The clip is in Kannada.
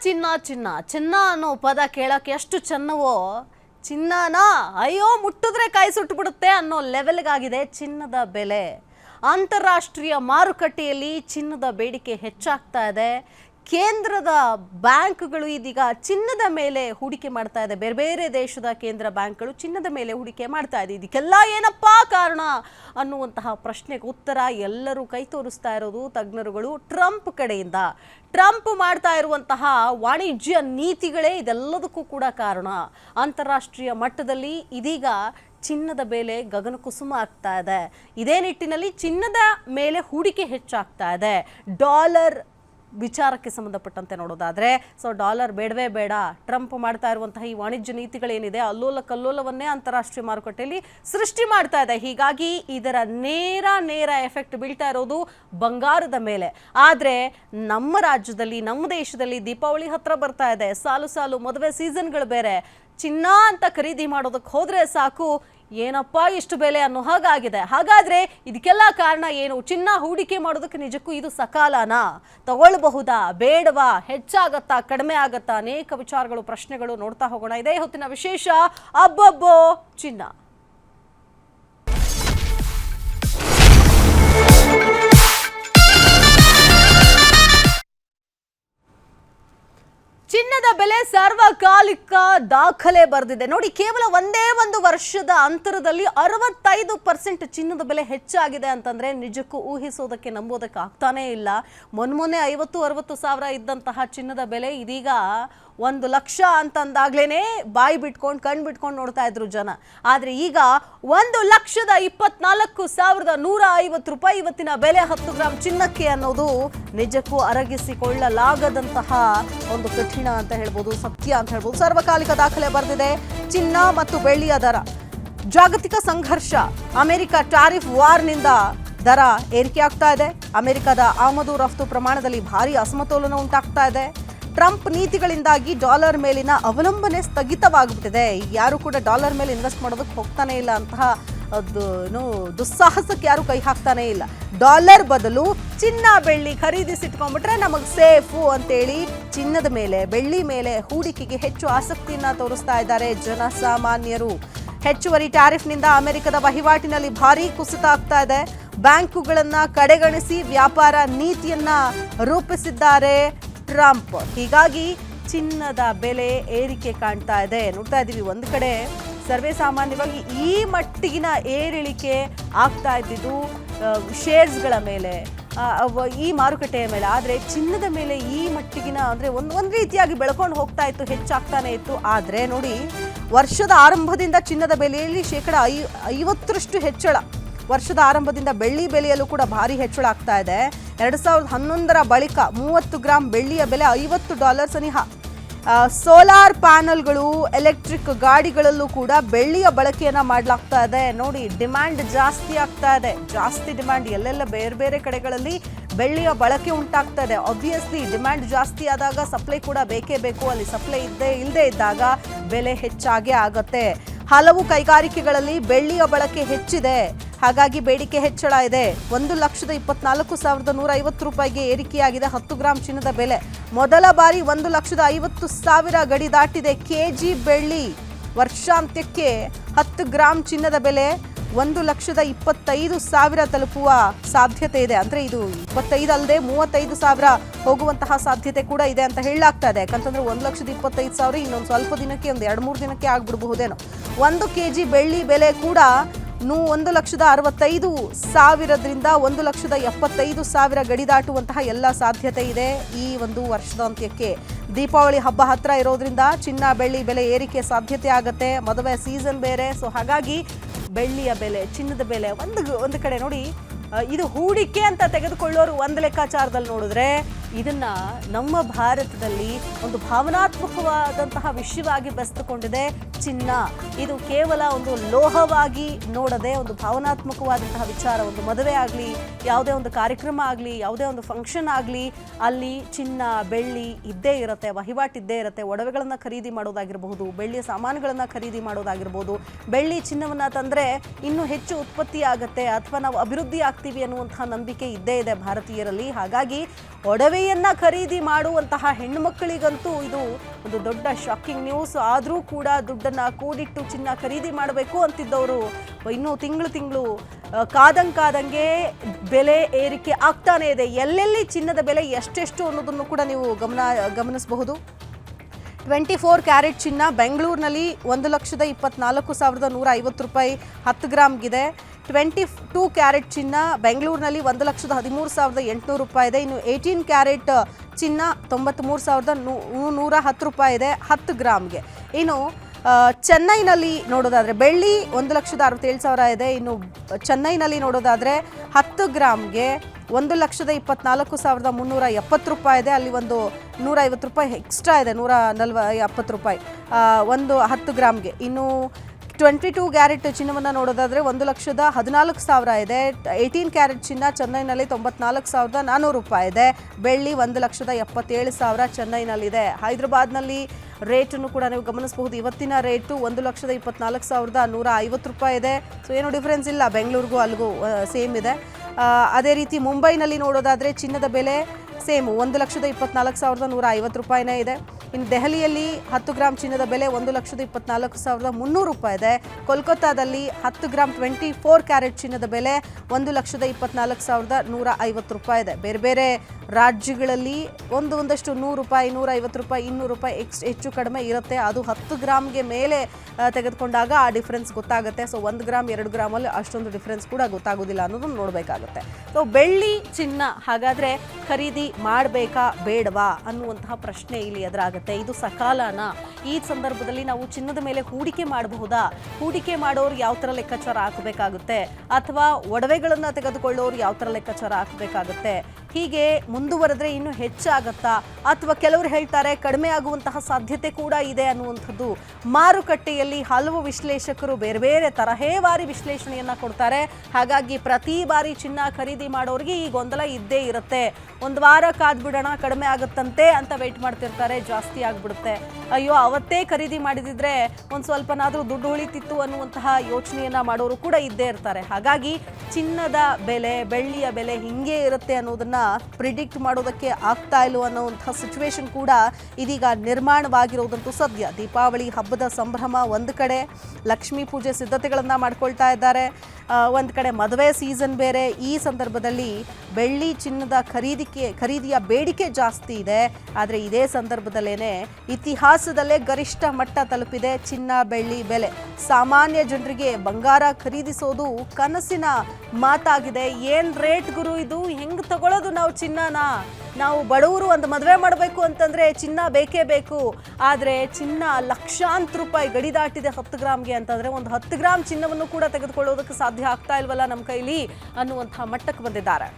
ಚಿನ್ನ ಚಿನ್ನ. ಚಿನ್ನ ಅನ್ನೋ ಪದ ಕೇಳೋಕೆ ಎಷ್ಟು ಚೆನ್ನವೋ, ಚಿನ್ನನ ಅಯ್ಯೋ ಮುಟ್ಟಿದ್ರೆ ಕೈ ಸುಟ್ಟುಬಿಡುತ್ತೆ ಅನ್ನೋ ಲೆವೆಲ್ಗಾಗಿದೆ ಚಿನ್ನದ ಬೆಲೆ. ಅಂತಾರಾಷ್ಟ್ರೀಯ ಮಾರುಕಟ್ಟೆಯಲ್ಲಿ ಚಿನ್ನದ ಬೇಡಿಕೆ ಹೆಚ್ಚಾಗ್ತಾ ಇದೆ. ಕೇಂದ್ರದ ಬ್ಯಾಂಕ್ಗಳು ಇದೀಗ ಚಿನ್ನದ ಮೇಲೆ ಹೂಡಿಕೆ ಮಾಡ್ತಾ ಇದೆ. ಬೇರೆ ಬೇರೆ ದೇಶದ ಕೇಂದ್ರ ಬ್ಯಾಂಕ್ಗಳು ಚಿನ್ನದ ಮೇಲೆ ಹೂಡಿಕೆ ಮಾಡ್ತಾ ಇದೆ. ಇದಕ್ಕೆಲ್ಲ ಏನಪ್ಪಾ ಕಾರಣ ಅನ್ನುವಂತಹ ಪ್ರಶ್ನೆಗೆ ಉತ್ತರ ಎಲ್ಲರೂ ಕೈ ತೋರಿಸ್ತಾ ಇರೋದು ತಜ್ಞರುಗಳು ಟ್ರಂಪ್ ಕಡೆಯಿಂದ. ಟ್ರಂಪ್ ಮಾಡ್ತಾ ಇರುವಂತಹ ವಾಣಿಜ್ಯ ನೀತಿಗಳೇ ಇದೆಲ್ಲದಕ್ಕೂ ಕೂಡ ಕಾರಣ. ಅಂತಾರಾಷ್ಟ್ರೀಯ ಮಟ್ಟದಲ್ಲಿ ಇದೀಗ ಚಿನ್ನದ ಬೆಲೆ ಗಗನ ಕುಸುಮ ಆಗ್ತಾ ಇದೆ. ಇದೇ ನಿಟ್ಟಿನಲ್ಲಿ ಚಿನ್ನದ ಮೇಲೆ ಹೂಡಿಕೆ ಹೆಚ್ಚಾಗ್ತಾ ಇದೆ. ಡಾಲರ್ ವಿಚಾರಕ್ಕೆ ಸಂಬಂಧಪಟ್ಟಂತೆ ನೋಡೋದಾದ್ರೆ, ಸೊ ಡಾಲರ್ ಬೇಡವೇ ಬೇಡ, ಟ್ರಂಪ್ ಮಾಡ್ತಾ ಇರುವಂತಹ ಈ ವಾಣಿಜ್ಯ ನೀತಿಗಳೇನಿದೆ ಅಲ್ಲೋಲ ಕಲ್ಲೋಲವನ್ನೇ ಅಂತಾರಾಷ್ಟ್ರೀಯ ಮಾರುಕಟ್ಟೆಯಲ್ಲಿ ಸೃಷ್ಟಿ ಮಾಡ್ತಾ ಇದೆ. ಹೀಗಾಗಿ ಇದರ ನೇರ ನೇರ ಎಫೆಕ್ಟ್ ಬೀಳ್ತಾ ಇರೋದು ಬಂಗಾರದ ಮೇಲೆ. ಆದರೆ ನಮ್ಮ ರಾಜ್ಯದಲ್ಲಿ, ನಮ್ಮ ದೇಶದಲ್ಲಿ ದೀಪಾವಳಿ ಹತ್ರ ಬರ್ತಾ ಇದೆ. ಸಾಲು ಸಾಲು ಮದುವೆ ಸೀಸನ್ಗಳು ಬೇರೆ. ಚಿನ್ನ ಅಂತ ಖರೀದಿ ಮಾಡೋದಕ್ಕೆ ಹೋದರೆ ಸಾಕು ಏನಪ್ಪ ಇಷ್ಟು ಬೆಲೆ ಅನ್ನೋ ಹಾಗಾಗಿದೆ. ಹಾಗಾದ್ರೆ ಇದಕ್ಕೆಲ್ಲ ಕಾರಣ ಏನು? ಚಿನ್ನ ಹೂಡಿಕೆ ಮಾಡೋದಕ್ಕೆ ನಿಜಕ್ಕೂ ಇದು ಸಕಾಲನಾ? ತಗೊಳ್ಬಹುದಾ? ಬೇಡವಾ? ಹೆಚ್ಚಾಗತ್ತಾ? ಕಡಿಮೆ ಆಗತ್ತಾ? ಅನೇಕ ವಿಚಾರಗಳು, ಪ್ರಶ್ನೆಗಳು ನೋಡ್ತಾ ಹೋಗೋಣ. ಇದೇ ಹೊತ್ತಿನ ವಿಶೇಷ, ಅಬ್ಬಬ್ಬೋ ಚಿನ್ನ. ಚಿನ್ನದ ಬೆಲೆ ಸಾರ್ವಕಾಲಿಕ ದಾಖಲೆ ಬರೆದಿದೆ. ನೋಡಿ, ಕೇವಲ ಒಂದೇ ಒಂದು ವರ್ಷದ ಅಂತರದಲ್ಲಿ ಅರವತ್ತೈದು ಪರ್ಸೆಂಟ್ ಚಿನ್ನದ ಬೆಲೆ ಹೆಚ್ಚಾಗಿದೆ ಅಂತಂದ್ರೆ ನಿಜಕ್ಕೂ ಊಹಿಸೋದಕ್ಕೆ ನಂಬೋದಕ್ಕೆ ಆಗ್ತಾನೇ ಇಲ್ಲ. ಮೊನ್ಮೊನ್ನೆ ಐವತ್ತು, ಅರವತ್ತು ಸಾವಿರ ಇದ್ದಂತಹ ಚಿನ್ನದ ಬೆಲೆ ಇದೀಗ ಒಂದು ಲಕ್ಷ ಅಂತಂದಾಗ್ಲೇನೆ ಬಾಯಿ ಬಿಟ್ಕೊಂಡು ಕಣ್ಣು ಬಿಟ್ಕೊಂಡು ನೋಡ್ತಾ ಇದ್ರು ಜನ. ಆದ್ರೆ ಈಗ ಒಂದು ಲಕ್ಷದ ಇಪ್ಪತ್ನಾಲ್ಕು ಸಾವಿರದ ನೂರ ಐವತ್ತು ರೂಪಾಯಿ ಇವತ್ತಿನ ಬೆಲೆ ಹತ್ತು ಗ್ರಾಮ್ ಚಿನ್ನಕ್ಕೆ ಅನ್ನೋದು ನಿಜಕ್ಕೂ ಅರಗಿಸಿಕೊಳ್ಳಲಾಗದಂತಹ ಒಂದು ಕಠಿಣ ಅಂತ ಹೇಳ್ಬೋದು, ಸತ್ಯ ಅಂತ ಹೇಳ್ಬೋದು. ಸಾರ್ವಕಾಲಿಕ ದಾಖಲೆ ಬರೆದಿದೆ. ಚಿನ್ನ ಮತ್ತು ಬೆಳ್ಳಿಯ ದರ. ಜಾಗತಿಕ ಸಂಘರ್ಷ. ಅಮೆರಿಕ ಟಾರಿಫ್ ವಾರ್ನಿಂದ ದರ ಏರಿಕೆ ಆಗ್ತಾ ಇದೆ. ಅಮೆರಿಕದ ಆಮದು ರಫ್ತು ಪ್ರಮಾಣದಲ್ಲಿ ಭಾರಿ ಅಸಮತೋಲನ ಉಂಟಾಗ್ತಾ ಇದೆ. ಟ್ರಂಪ್ ನೀತಿಗಳಿಂದಾಗಿ ಡಾಲರ್ ಮೇಲಿನ ಅವಲಂಬನೆ ಸ್ಥಗಿತವಾಗಿಬಿಟ್ಟಿದೆ. ಯಾರು ಕೂಡ ಡಾಲರ್ ಮೇಲೆ ಇನ್ವೆಸ್ಟ್ ಮಾಡೋದಕ್ಕೆ ಹೋಗ್ತಾನೆ ಇಲ್ಲ ಅಂತಹ, ಅದು ದುಸ್ಸಾಹಸಕ್ಕೆ ಯಾರು ಕೈ ಹಾಕ್ತಾನೆ ಇಲ್ಲ. ಡಾಲರ್ ಬದಲು ಚಿನ್ನ ಬೆಳ್ಳಿ ಖರೀದಿಸಿಟ್ಕೊಂಡ್ಬಿಟ್ರೆ ನಮಗೆ ಸೇಫು ಅಂತೇಳಿ ಚಿನ್ನದ ಮೇಲೆ, ಬೆಳ್ಳಿ ಮೇಲೆ ಹೂಡಿಕೆಗೆ ಹೆಚ್ಚು ಆಸಕ್ತಿಯನ್ನು ತೋರಿಸ್ತಾ ಇದ್ದಾರೆ ಜನಸಾಮಾನ್ಯರು. ಹೆಚ್ಚುವರಿ ಟ್ಯಾರಿಫ್ನಿಂದ ಅಮೆರಿಕದ ವಹಿವಾಟಿನಲ್ಲಿ ಭಾರಿ ಕುಸಿತ ಆಗ್ತಾ ಇದೆ. ಬ್ಯಾಂಕುಗಳನ್ನು ಕಡೆಗಣಿಸಿ ವ್ಯಾಪಾರ ನೀತಿಯನ್ನ ರೂಪಿಸಿದ್ದಾರೆ. ಟ್ರಂಪ್. ಹೀಗಾಗಿ ಚಿನ್ನದ ಬೆಲೆ ಏರಿಕೆ ಕಾಣ್ತಾ ಇದೆ. ನೋಡ್ತಾ ಇದ್ದೀವಿ, ಒಂದು ಕಡೆ ಸರ್ವೇ ಸಾಮಾನ್ಯವಾಗಿ ಈ ಮಟ್ಟಿಗಿನ ಏರಿಳಿಕೆ ಆಗ್ತಾ ಇದ್ದಿದ್ದು ಶೇರ್ಸ್ಗಳ ಮೇಲೆ ಈ ಮಾರುಕಟ್ಟೆಯ ಮೇಲೆ. ಆದರೆ ಚಿನ್ನದ ಮೇಲೆ ಈ ಮಟ್ಟಿಗಿನ ಅಂದರೆ ಒಂದು ಒಂದು ರೀತಿಯಾಗಿ ಬೆಳ್ಕೊಂಡು ಹೋಗ್ತಾ ಇತ್ತು, ಹೆಚ್ಚಾಗ್ತಾನೆ ಇತ್ತು. ಆದರೆ ನೋಡಿ, ವರ್ಷದ ಆರಂಭದಿಂದ ಚಿನ್ನದ ಬೆಲೆಯಲ್ಲಿ ಶೇಕಡ ಐ, ಐವತ್ತರಷ್ಟು ಹೆಚ್ಚಳ. ವರ್ಷದ ಆರಂಭದಿಂದ ಬೆಳ್ಳಿ ಬೆಲೆಯಲ್ಲೂ ಕೂಡ ಭಾರಿ ಹೆಚ್ಚಳ ಆಗ್ತಾ ಇದೆ. ಎರಡು ಸಾವಿರದ ಹನ್ನೊಂದರ ಬಳಿಕ ಮೂವತ್ತು ಗ್ರಾಂ ಬೆಳ್ಳಿಯ ಬೆಲೆ ಐವತ್ತು ಡಾಲರ್ ಸನಿಹ. ಸೋಲಾರ್ ಪ್ಯಾನಲ್ಗಳು, ಎಲೆಕ್ಟ್ರಿಕ್ ಗಾಡಿಗಳಲ್ಲೂ ಕೂಡ ಬೆಳ್ಳಿಯ ಬಳಕೆಯನ್ನು ಮಾಡಲಾಗ್ತಾ ಇದೆ. ನೋಡಿ, ಡಿಮ್ಯಾಂಡ್ ಜಾಸ್ತಿ ಆಗ್ತಾ ಇದೆ. ಜಾಸ್ತಿ ಡಿಮ್ಯಾಂಡ್ ಎಲ್ಲೆಲ್ಲ ಬೇರೆ ಬೇರೆ ಕಡೆಗಳಲ್ಲಿ ಬೆಳ್ಳಿಯ ಬಳಕೆ ಉಂಟಾಗ್ತಾ ಇದೆ. ಆಬ್ವಿಯಸ್ಲಿ ಡಿಮ್ಯಾಂಡ್ ಜಾಸ್ತಿ ಆದಾಗ ಸಪ್ಲೈ ಕೂಡ ಬೇಕೇ ಬೇಕು. ಅಲ್ಲಿ ಸಪ್ಲೈ ಇದ್ದೇ ಇಲ್ಲದೆ ಇದ್ದಾಗ ಬೆಲೆ ಹೆಚ್ಚಾಗೇ ಆಗುತ್ತೆ. ಹಲವು ಕೈಗಾರಿಕೆಗಳಲ್ಲಿ ಬೆಳ್ಳಿಯ ಬಳಕೆ ಹೆಚ್ಚಿದೆ. ಹಾಗಾಗಿ ಬೇಡಿಕೆ ಹೆಚ್ಚಳ ಇದೆ. ಒಂದು ಲಕ್ಷದ ಇಪ್ಪತ್ನಾಲ್ಕು ಸಾವಿರದ ನೂರ ಐವತ್ತು ರೂಪಾಯಿಗೆ ಏರಿಕೆಯಾಗಿದೆ ಹತ್ತು ಗ್ರಾಂ ಚಿನ್ನದ ಬೆಲೆ. ಮೊದಲ ಬಾರಿ ಒಂದು ಲಕ್ಷದ ಐವತ್ತು ಸಾವಿರ ಗಡಿ ದಾಟಿದೆ. ಕೆಜಿ ಬೆಳ್ಳಿ ವರ್ಷಾಂತ್ಯಕ್ಕೆ ಹತ್ತು ಗ್ರಾಂ ಚಿನ್ನದ ಬೆಲೆ ಒಂದು ಲಕ್ಷದ ಇಪ್ಪತ್ತೈದು ಸಾವಿರ ತಲುಪುವ ಸಾಧ್ಯತೆ ಇದೆ. ಅಂದ್ರೆ ಇದು ಇಪ್ಪತ್ತೈದು ಅಲ್ಲದೆ ಮೂವತ್ತೈದು ಸಾವಿರ ಹೋಗುವಂತಹ ಸಾಧ್ಯತೆ ಕೂಡ ಇದೆ ಅಂತ ಹೇಳಲಾಗ್ತಾ ಇದೆ. ಯಾಕಂತಂದ್ರೆ ಒಂದು ಲಕ್ಷದ ಇಪ್ಪತ್ತೈದು ಸಾವಿರ ಇನ್ನೊಂದು ಸ್ವಲ್ಪ ದಿನಕ್ಕೆ, ಒಂದು ಎರಡು ಮೂರು ದಿನಕ್ಕೆ ಆಗ್ಬಿಡಬಹುದೇನೋ. ಒಂದು ಕೆ ಜಿ ಬೆಳ್ಳಿ ಬೆಲೆ ಕೂಡ ನೂ ಒಂದು ಲಕ್ಷದ ಅರವತ್ತೈದು ಸಾವಿರದಿಂದ ಒಂದು ಲಕ್ಷದ ಎಪ್ಪತ್ತೈದು ಸಾವಿರ ಗಡಿ ದಾಟುವಂತಹ ಎಲ್ಲ ಸಾಧ್ಯತೆ ಇದೆ ಈ ಒಂದು ವರ್ಷದ ಅಂತ್ಯಕ್ಕೆ ದೀಪಾವಳಿ ಹಬ್ಬ ಹತ್ರ ಇರೋದ್ರಿಂದ ಚಿನ್ನ, ಬೆಳ್ಳಿ ಬೆಲೆ ಏರಿಕೆ ಸಾಧ್ಯತೆ ಆಗುತ್ತೆ. ಮದುವೆ ಸೀಸನ್ ಬೇರೆ ಸೊ ಹಾಗಾಗಿ ಬೆಳ್ಳಿಯ ಬೆಲೆ, ಚಿನ್ನದ ಬೆಲೆ ಒಂದು ಒಂದು ಕಡೆ ನೋಡಿ ಇದು ಹೂಡಿಕೆ ಅಂತ ತೆಗೆದುಕೊಳ್ಳೋರು ಒಂದು ಲೆಕ್ಕಾಚಾರದಲ್ಲಿ ನೋಡಿದ್ರೆ ಇದನ್ನ ನಮ್ಮ ಭಾರತದಲ್ಲಿ ಒಂದು ಭಾವನಾತ್ಮಕವಾದಂತಹ ವಿಷಯವಾಗಿ ಬೆಸೆದುಕೊಂಡಿದೆ ಚಿನ್ನ. ಇದು ಕೇವಲ ಒಂದು ಲೋಹವಾಗಿ ನೋಡದೆ ಒಂದು ಭಾವನಾತ್ಮಕವಾದಂತಹ ವಿಚಾರ, ಒಂದು ಮದುವೆ ಆಗಲಿ, ಯಾವುದೇ ಒಂದು ಕಾರ್ಯಕ್ರಮ ಆಗಲಿ, ಯಾವುದೇ ಒಂದು ಫಂಕ್ಷನ್ ಆಗಲಿ, ಅಲ್ಲಿ ಚಿನ್ನ, ಬೆಳ್ಳಿ ಇದ್ದೇ ಇರುತ್ತೆ, ವಹಿವಾಟು ಇದ್ದೇ ಇರುತ್ತೆ. ಒಡವೆಗಳನ್ನು ಖರೀದಿ ಮಾಡೋದಾಗಿರಬಹುದು, ಬೆಳ್ಳಿಯ ಸಾಮಾನುಗಳನ್ನು ಖರೀದಿ ಮಾಡೋದಾಗಿರ್ಬೋದು ಬೆಳ್ಳಿ ಚಿನ್ನವನ್ನು ತಂದರೆ ಇನ್ನೂ ಹೆಚ್ಚು ಉತ್ಪತ್ತಿ ಆಗುತ್ತೆ, ಅಥವಾ ನಾವು ಅಭಿವೃದ್ಧಿ ಆಗ್ತೀವಿ ಅನ್ನುವಂತಹ ನಂಬಿಕೆ ಇದ್ದೇ ಇದೆ ಭಾರತೀಯರಲ್ಲಿ. ಹಾಗಾಗಿ ಒಡವೆಯನ್ನ ಖರೀದಿ ಮಾಡುವಂತಹ ಹೆಣ್ಣು ಮಕ್ಕಳಿಗಂತೂ ಇದು ಒಂದು ದೊಡ್ಡ ಶಾಕಿಂಗ್ ನ್ಯೂಸ್ ಆದರೂ ಕೂಡ ದುಡ್ಡನ್ನ ಕೂಡಿಟ್ಟು ಚಿನ್ನ ಖರೀದಿ ಮಾಡಬೇಕು ಅಂತಿದ್ದವರು ಇನ್ನೂ ತಿಂಗಳು ತಿಂಗಳು ಕಾದಂಗ್ ಕಾದಂಗೆ ಬೆಲೆ ಏರಿಕೆ ಆಗ್ತಾನೆ ಇದೆ. ಎಲ್ಲೆಲ್ಲಿ ಚಿನ್ನದ ಬೆಲೆ ಎಷ್ಟೆಷ್ಟು ಅನ್ನೋದನ್ನು ಕೂಡ ನೀವು ಗಮನ, ಗಮನಿಸಬಹುದು. ಟ್ವೆಂಟಿ ಫೋರ್ ಕ್ಯಾರೆಟ್ ಚಿನ್ನ ಬೆಂಗಳೂರಿನಲ್ಲಿ ಒಂದು ಲಕ್ಷದ ಇಪ್ಪತ್ನಾಲ್ಕು ಸಾವಿರದ ನೂರ ಐವತ್ತು ರೂಪಾಯಿ ಹತ್ತು ಗ್ರಾಮ್ಗಿದೆ. ಟ್ವೆಂಟಿ ಟೂ ಕ್ಯಾರೆಟ್ ಚಿನ್ನ, ಬೆಂಗಳೂರಿನಲ್ಲಿ ಒಂದು ಲಕ್ಷದ ಹದಿಮೂರು ಸಾವಿರದ ಎಂಟುನೂರು ರೂಪಾಯಿ ಇದೆ. ಇನ್ನು ಏಯ್ಟೀನ್ ಕ್ಯಾರೆಟ್ ಚಿನ್ನ ತೊಂಬತ್ತ್ಮೂರು ಸಾವಿರದ ನೂ- ನೂರ ಹತ್ತು ರೂಪಾಯಿ ಇದೆ ಹತ್ತು ಗ್ರಾಮ್ಗೆ. ಇನ್ನು ಚೆನ್ನೈನಲ್ಲಿ ನೋಡೋದಾದರೆ, ಬೆಳ್ಳಿ ಒಂದು ಲಕ್ಷದ ಅರವತ್ತೇಳು ಸಾವಿರ ಇದೆ. ಇನ್ನು, ಚೆನ್ನೈನಲ್ಲಿ ನೋಡೋದಾದರೆ, ಹತ್ತು ಗ್ರಾಮ್ಗೆ ಒಂದು ಲಕ್ಷದ ಇಪ್ಪತ್ನಾಲ್ಕು ಸಾವಿರದ ಮುನ್ನೂರ ಎಪ್ಪತ್ತು ರೂಪಾಯಿ ಇದೆ. ಅಲ್ಲಿ ಒಂದು ನೂರ ಐವತ್ತು ರೂಪಾಯಿ ಎಕ್ಸ್ಟ್ರಾ ಇದೆ, ನೂರ ನಲ್ವ ಎಪ್ಪತ್ತು ರೂಪಾಯಿ ಒಂದು ಹತ್ತು ಗ್ರಾಮ್ಗೆ. ಇನ್ನು ಟ್ವೆಂಟಿ ಟೂ ಕ್ಯಾರೆಟ್ ಚಿನ್ನವನ್ನು ನೋಡೋದಾದರೆ ಒಂದು ಲಕ್ಷದ ಹದಿನಾಲ್ಕು ಸಾವಿರ ಇದೆ. ಏಯ್ಟೀನ್ ಕ್ಯಾರೆಟ್ ಚಿನ್ನ ಚೆನ್ನೈನಲ್ಲಿ ತೊಂಬತ್ನಾಲ್ಕು ಸಾವಿರದ ನಾನ್ನೂರು ರೂಪಾಯಿ ಇದೆ. ಬೆಳ್ಳಿ ಒಂದು ಲಕ್ಷದ ಎಪ್ಪತ್ತೇಳು ಸಾವಿರ ಚೆನ್ನೈನಲ್ಲಿದೆ. ಹೈದರಾಬಾದ್ನಲ್ಲಿ ರೇಟನ್ನು ಕೂಡ ನೀವು ಗಮನಿಸಬಹುದು. ಇವತ್ತಿನ ರೇಟು ಒಂದು ಲಕ್ಷದ ಇಪ್ಪತ್ನಾಲ್ಕು ಸಾವಿರದ ನೂರ ಐವತ್ತು ರೂಪಾಯಿ ಇದೆ. ಸೊ ಏನು ಡಿಫ್ರೆನ್ಸ್ ಇಲ್ಲ. ಬೆಂಗಳೂರಿಗೂ ಅಲ್ಲಿಗೂ ಸೇಮ್ ಇದೆ. ಅದೇ ರೀತಿ ಮುಂಬೈನಲ್ಲಿ ನೋಡೋದಾದರೆ ಚಿನ್ನದ ಬೆಲೆ ಸೇಮ್ ಒಂದು ಲಕ್ಷದ ಇಪ್ಪತ್ನಾಲ್ಕು ಸಾವಿರದ ನೂರ ಐವತ್ತು ರೂಪಾಯಿನೇ ಇದೆ. ಇನ್ನು ದೆಹಲಿಯಲ್ಲಿ ಹತ್ತು ಗ್ರಾಮ್ ಚಿನ್ನದ ಬೆಲೆ ಒಂದು ಲಕ್ಷದ ಇಪ್ಪತ್ನಾಲ್ಕು ಸಾವಿರದ ಮುನ್ನೂರು ರೂಪಾಯಿ ಇದೆ. ಕೋಲ್ಕತ್ತಾದಲ್ಲಿ ಹತ್ತು ಗ್ರಾಮ್ ಟ್ವೆಂಟಿ ಫೋರ್ ಕ್ಯಾರೆಟ್ ಚಿನ್ನದ ಬೆಲೆ ಒಂದು ಲಕ್ಷದ ಇಪ್ಪತ್ನಾಲ್ಕು ಸಾವಿರದ ನೂರ ಐವತ್ತು ರೂಪಾಯಿ ಇದೆ. ಬೇರೆ ಬೇರೆ ರಾಜ್ಯಗಳಲ್ಲಿ ಒಂದು ಒಂದಷ್ಟು ನೂರು ರೂಪಾಯಿ ನೂರ ಐವತ್ತು ರೂಪಾಯಿ, ಇನ್ನೂರು ರೂಪಾಯಿ ಎಕ್ಸ್ ಹೆಚ್ಚು ಕಡಿಮೆ ಇರುತ್ತೆ. ಅದು ಹತ್ತು ಗ್ರಾಮ್ಗೆ ಮೇಲೆ ತೆಗೆದುಕೊಂಡಾಗ ಆ ಡಿಫ್ರೆನ್ಸ್ ಗೊತ್ತಾಗುತ್ತೆ. ಸೊ ಒಂದು ಗ್ರಾಮ್, ಎರಡು ಗ್ರಾಮಲ್ಲಿ ಅಷ್ಟೊಂದು ಡಿಫ್ರೆನ್ಸ್ ಕೂಡ ಗೊತ್ತಾಗೋದಿಲ್ಲ ಅನ್ನೋದನ್ನು ನೋಡಬೇಕಾಗುತ್ತೆ. ಸೊ ಬೆಳ್ಳಿ ಚಿನ್ನ ಹಾಗಾದರೆ ಖರೀದಿ ಮಾಡಬೇಕಾ ಬೇಡವಾ ಅನ್ನುವಂತಹ ಪ್ರಶ್ನೆ ಇಲ್ಲಿ ಎದುರಾಗುತ್ತೆ. ಇದು ಸಕಾಲನ. ಈ ಸಂದರ್ಭದಲ್ಲಿ ನಾವು ಚಿನ್ನದ ಮೇಲೆ ಹೂಡಿಕೆ ಮಾಡಬಹುದಾ? ಹೂಡಿಕೆ ಮಾಡೋರು ಯಾವ ಥರ ಲೆಕ್ಕಾಚಾರ ಹಾಕಬೇಕಾಗುತ್ತೆ? ಅಥವಾ ಒಡವೆಗಳನ್ನು ತೆಗೆದುಕೊಳ್ಳೋರು ಯಾವ ಥರ ಲೆಕ್ಕಾಚಾರ ಹಾಕಬೇಕಾಗುತ್ತೆ? ಹೀಗೆ ಮುಂದುವರೆದ್ರೆ ಇನ್ನು ಹೆಚ್ಚಾಗತ್ತಾ? ಅಥವಾ ಕೆಲವರು ಹೇಳ್ತಾರೆ, ಕಡಿಮೆ ಆಗುವಂತಹ ಸಾಧ್ಯತೆ ಕೂಡ ಇದೆ ಅನ್ನುವಂಥದ್ದು. ಮಾರುಕಟ್ಟೆಯಲ್ಲಿ ಹಲವು ವಿಶ್ಲೇಷಕರು ಬೇರೆ ಬೇರೆ ತರಹೇವಾರಿ ವಿಶ್ಲೇಷಣೆಯನ್ನ ಕೊಡ್ತಾರೆ. ಹಾಗಾಗಿ ಪ್ರತಿ ಬಾರಿ ಚಿನ್ನ ಖರೀದಿ ಮಾಡೋರಿಗೆ ಈ ಗೊಂದಲ ಇದ್ದೇ ಇರುತ್ತೆ. ಒಂದು ವಾರ ಕಾದ್ಬಿಡೋಣ, ಕಡಿಮೆ ಆಗುತ್ತಂತೆ ಅಂತ ವೆಯ್ಟ್ ಮಾಡ್ತಿರ್ತಾರೆ, ಜಾಸ್ತಿ ಆಗ್ಬಿಡುತ್ತೆ. ಅಯ್ಯೋ, ಅವತ್ತೇ ಖರೀದಿ ಮಾಡಿದಿದ್ರೆ ಒಂದು ಸ್ವಲ್ಪನಾದರೂ ದುಡ್ಡು ಉಳಿತಿತ್ತು ಅನ್ನುವಂತಹ ಯೋಚನೆಯನ್ನ ಮಾಡೋರು ಕೂಡ ಇದ್ದೇ ಇರ್ತಾರೆ. ಹಾಗಾಗಿ ಚಿನ್ನದ ಬೆಲೆ, ಬೆಳ್ಳಿಯ ಬೆಲೆ ಹಿಂಗೆ ಇರುತ್ತೆ ಅನ್ನೋದನ್ನ ಪ್ರಿಡಿಕ್ಟ್ ಮಾಡೋದಕ್ಕೆ ಆಗ್ತಾ ಇಲ್ಲೋ ಅನ್ನೋವಂಥ ಸಿಚುವೇಶನ್ ಕೂಡ ಇದೀಗ ನಿರ್ಮಾಣವಾಗಿರೋದಂತೂ ಸದ್ಯ. ದೀಪಾವಳಿ ಹಬ್ಬದ ಸಂಭ್ರಮ ಒಂದು ಕಡೆ, ಲಕ್ಷ್ಮೀ ಪೂಜೆ ಸಿದ್ಧತೆಗಳನ್ನು ಮಾಡ್ಕೊಳ್ತಾ ಇದ್ದಾರೆ. ಒಂದು ಕಡೆ ಮದುವೆ ಸೀಸನ್ ಬೇರೆ. ಈ ಸಂದರ್ಭದಲ್ಲಿ ಬೆಳ್ಳಿ ಚಿನ್ನದ ಖರೀದಿಕೆ, ಖರೀದಿಯ ಬೇಡಿಕೆ ಜಾಸ್ತಿ ಇದೆ. ಆದರೆ ಇದೇ ಸಂದರ್ಭದಲ್ಲೇ ಇತಿಹಾಸದಲ್ಲೇ ಗರಿಷ್ಠ ಮಟ್ಟ ತಲುಪಿದೆ ಚಿನ್ನ, ಬೆಳ್ಳಿ ಬೆಲೆ. ಸಾಮಾನ್ಯ ಜನರಿಗೆ ಬಂಗಾರ ಖರೀದಿಸೋದು ಕನಸಿನ ಮಾತಾಗಿದೆ. ಏನ್ ರೇಟ್ ಗುರು ಇದು? ಹೆಂಗ್ ತಗೊಳ್ಳೋದು ನಾವು ಚಿನ್ನನ, ನಾವು ಬಡವರು ಒಂದು ಮದುವೆ ಮಾಡಬೇಕು ಅಂತಂದ್ರೆ ಚಿನ್ನ ಬೇಕೇ ಬೇಕು. ಆದರೆ ಚಿನ್ನ ಲಕ್ಷಾಂತರ ರೂಪಾಯಿ ಗಡಿ ದಾಟಿದೆ ಹತ್ತು ಗ್ರಾಮ್ಗೆ ಅಂತಂದ್ರೆ ಒಂದು ಹತ್ತು ಗ್ರಾಮ್ ಚಿನ್ನವನ್ನು ಕೂಡ ತೆಗೆದುಕೊಳ್ಳೋದಕ್ಕೆ ಸಾಧ್ಯ ಆಗ್ತಾ ಇಲ್ವಲ್ಲ ನಮ್ಮ ಕೈಲಿ ಅನ್ನುವಂಥ ಮಟ್ಟಕ್ಕೆ ಬಂದಿದ್ದಾರೆ.